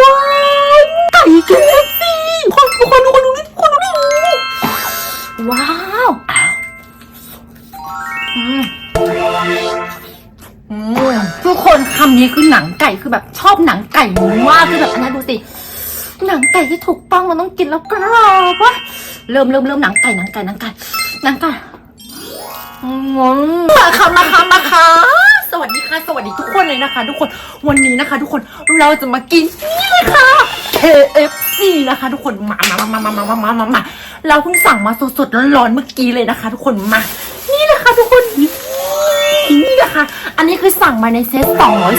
ว้าวไก่เคฟซีคนทุกคนทุกคนดูนี่คนดูนี่ว้าวอืมอืมทุกคนคำนี้คือหนังไก่คือแบบชอบหนังไก่มากคือแบบอันนี้ดูสิหนังไก่ที่ถูกต้องมันต้องกินแล้วกรอบวะเริ่มเริ่มเริ่มหนังไก่หนังไก่หนังไก่หนังไก่มาค่ะมาค่ะมาค่ะส วัสดีค่ะ สวัสดีทุกคนเลยนะคะ ทุกคนวันนี้นะคะ ทุกคนเราจะมากินนี่เลยค่ะ KFC นะคะ ทุกคนมามามามามามามามามาเราเพิ่งสั่งมาสดๆร้อนๆเมื่อกี้เลยนะคะ ทุกคนมา นี่เลยค่ะทุกคนนี่นี่นะคะ อันนี้คือสั่งมาในเซต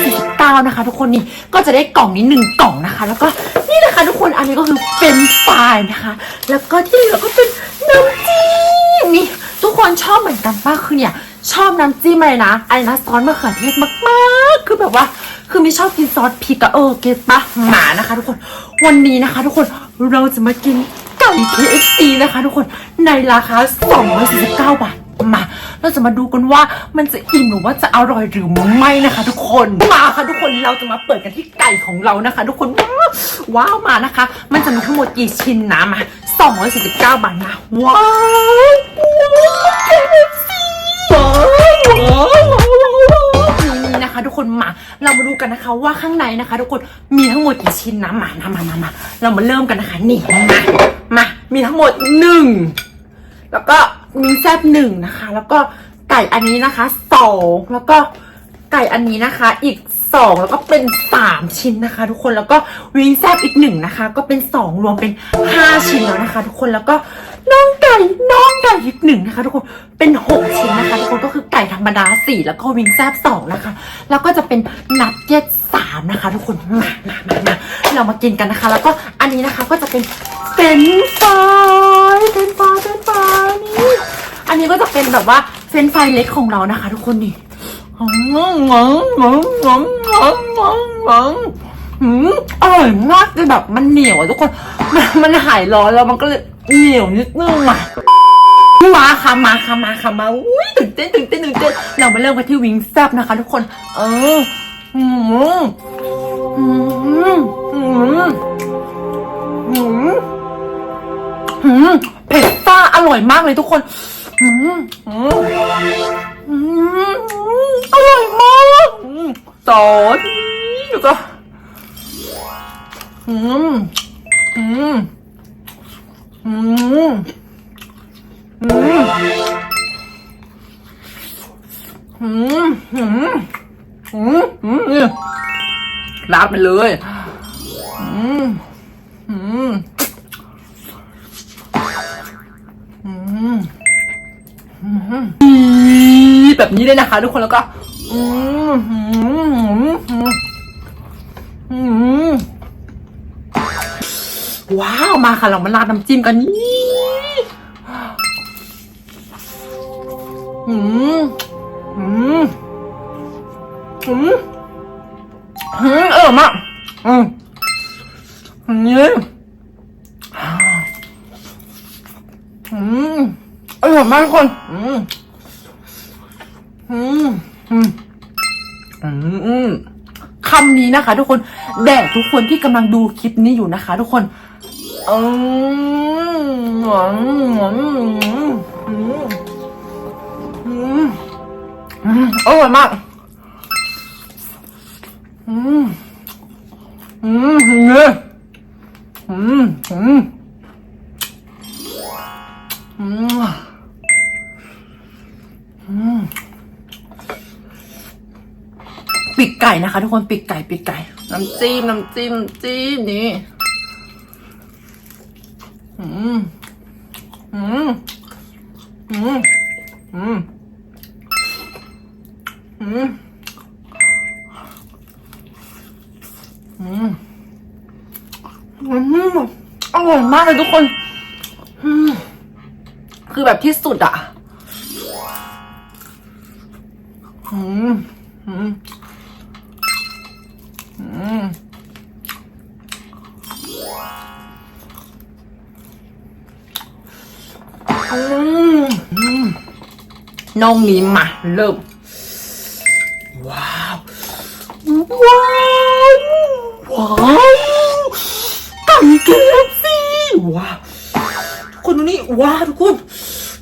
249นะคะ ทุกคนนี่ก็จะได้กล่องนี้หนึ่งกล่องนะคะ แล้วก็นี่เลยค่ะทุกคนอันนี้ก็คือเป็นไฟล์นะคะ แล้วก็ที่เหลือก็เป็นน้ำจิ้มนี่ทุกคนชอบเหมือนกันป้าคือเนี่ย ชอบน้ำจิ้มอะไรนะอะไรนะซอสมะเขือเทศมากๆ คือแบบว่า คือไม่ชอบกินซอสพริกอะเออเก็ตปะหมานะคะ ทุกคนวันนี้นะคะ ทุกคนเราจะมากินไก่ KFC นะคะ ทุกคนในราคา249บาทมา เราจะมาดูกันว่ามันจะอิ่มหรือว่าจะอร่อยหรือไม่นะคะ ทุกคนมาค่ะทุกคนเราจะมาเปิดกันที่ไก่ของเรานะคะ ทุกคนว้าวมานะคะ มันจะมีทั้งหมดกี่ชิ้นนะมา249บาทนะว้าวว้าว KFC นี่นี่นะคะ ทุกคนมาเรามาดูกันนะคะว่าข้างในนะคะ ทุกคนมีทั้งหมดกี่ชิ้นนะมานะมามามาเรามาเริ่มกันนะคะนี่มามามีทั้งหมดหนึ่งแล้วก็มีแซบหนึ่งนะคะ แล้วก็ไก่อันนี้นะคะสองแล้วก็ไก่อันนี้นะคะ อีกสองแล้วก็เป็นสามชิ้นนะคะ ทุกคนแล้วก็วิงแซบอีกหนึ่งนะคะ ก็เป็นสองรวมเป็นห้าชิ้นแล้วนะคะ ทุกคนแล้วก็ ก่น้องไก่อีกหนึ่งนะคะทุกคนเป็นหกชิ้นนะคะทุกคนก็คือไก่ธรรมดาสี่แล้วก็วิงแซบสองนะคะ แล้วก็จะเป็นนัดเก็ตสามนะคะ ทุกคนมามามามาเรามากินกันนะคะ แล้วก็อันนี้นะคะก็จะเป็นเป็นไฟรายเป็นไฟรายเป็นไฟรายนี่อันนี้ก็จะเป็นแบบว่าเฟรนช์ฟรายเล็กของเรานะคะ ทุกคนนี่อืมอืมอืมอืมอืม อืมอืมอืมอร่อยมากเลยแบบมันเหนียวอะทุกคน มันมันหายร้อนแล้วมันก็เลยเหนียวนิดนึงอะมาค่ะมาค่ะมาค่ะมาอุ้ยตื่นเต้นตื่นเต้นตื่นเต้นเรามาเริ่มกันที่วิงแซบนะคะ ทุกคน เอออืมอืมอืมอืมอืมเผ็ดซ่าอร่อยมากเลยทุกคนอืมอืมอืมอร่อยมากอืมซอสแล้วก็ อืมอืมอืมอืมอืมอืมอืมอืมนี่ราดไปเลยอืมอืมแบบนี้เลยนะคะ ทุกคนแล้วก็ อืมอืมอืมอืม ว้าว มาค่ะเรามาราดน้ำจิ้มกันนี่อืมอืมอืมอืมเออมากอืมอันนี้อืมอร่อยมากคน อืมอืมอืมอืมอืม คำนี้นะคะ ทุกคนแด่ทุกคนที่กำลังดูคลิปนี้อยู่นะคะ ทุกคนอืมอืมอืมอืมอืมอืมอร่อยมากอืมอืมอืมอืม ปีกไก่นะคะ ทุกคนปีกไก่ปีกไก่ น้ำจิ้มน้ำจิ้มน้ำจิ้มนี่อืมอืมอืมอืมอืมอืมอืมอร่อยมากเลยทุกคน อืมคือแบบที่สุดอะ อืมอืมอืมอืมอืม น้องมีมาเริ่ม ว้าว ว้าว ว้าวว้าวทุกคนดูนี่ ว้าวทุกคน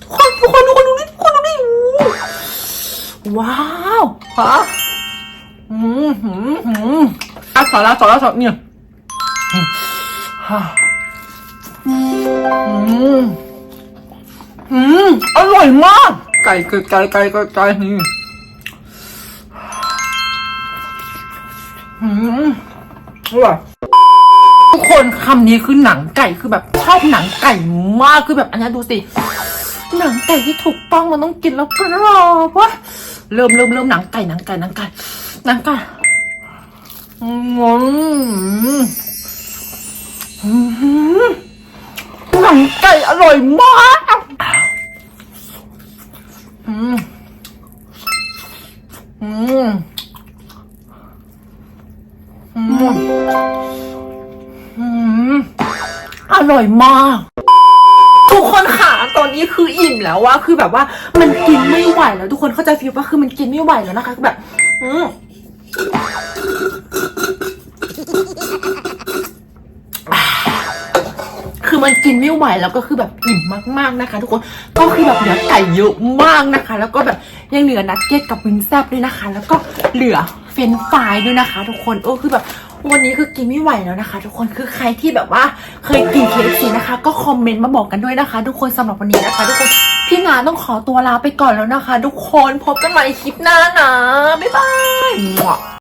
ทุกคน ทุกคน ทุกคนดูนี่ทุกคนดูนี่อู้ว้าวฮะ อะสอแล้วสอแล้วสอเนี่ยอืมอืมอร่อยมาก ไก่ไก่ไก่ไก่ไก่ไก่นี่อืมอร่อยทุกคนคำนี้คือหนังไก่คือแบบชอบหนังไก่มากคือแบบอันนี้ดูสิหนังไก่ที่ถูกต้องมันต้องกินแล้วกรอบวะเริ่มเริ่มเริ่มหนังไก่หนังไก่หนังไก่ นังไก่อืมอืมหนังไก่อร่อยมากอืมอืมอืมอืมอร่อยมากทุกคนค่ะตอนนี้คืออิ่มแล้วว่าคือแบบว่า มันกินไม่ไหวแล้ว ทุกคนเข้าใจฟีลว่าคือมันกินไม่ไหวแล้วนะคะคือแบบ อืม คือมันกินไม่ไหวแล้วก็คือแบบอิ่มมากๆนะคะ ทุกคนก็คือแบบเหลือไก่เยอะมากนะคะ แล้วก็แบบยังเหลือนัดเก็ตกับวิงแซบด้วยนะคะ แล้วก็เหลือเฟนฟรายด้วยนะคะ ทุกคนเออคือแบบวันนี้คือกินไม่ไหวแล้วนะคะ ทุกคนคือใครที่แบบว่าเคยกิน KFC นะคะ ก็คอมเมนต์มาบอกกันด้วยนะคะ ทุกคนสำหรับวันนี้นะคะ ทุกคน พี่นาต้องขอตัวลาไปก่อนแล้วนะคะ ทุกคนพบกันใหม่คลิปหน้านะ บ๊ายบาย